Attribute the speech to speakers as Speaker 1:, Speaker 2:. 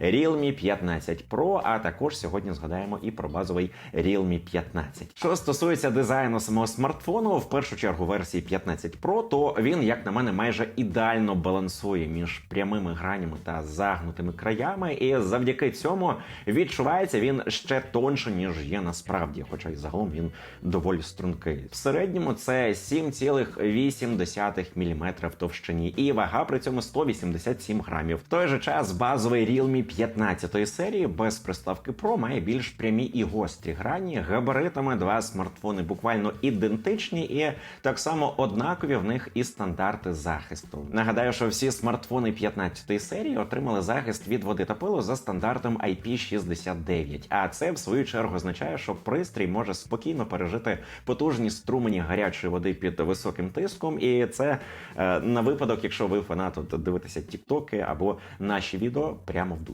Speaker 1: Realme 15 Pro, а також сьогодні згадаємо і про базовий Realme 15. Що стосується дизайну самого смартфону, в першу чергу версії 15 Pro, то він, як на мене, майже ідеально балансує між прямими гранями та загнутими краями, і завдяки цьому відчувається він ще тонше, ніж є насправді, хоча й загалом він доволі стрункий. В середньому це 7,8 мм в товщині, і вага при цьому 187 грамів. В той же час базовий Realme 15 серії без приставки Pro має більш прямі і гострі грані. Габаритами два смартфони буквально ідентичні, і так само однакові в них і стандарти захисту. Нагадаю, що всі смартфони 15 серії отримали захист від води та пилу за стандартом IP69. А це в свою чергу означає, що пристрій може спокійно пережити потужні струмені гарячої води під високим тиском. І це е, на випадок, якщо ви фанат дивитеся тіктоки або наші відео прямо в душі.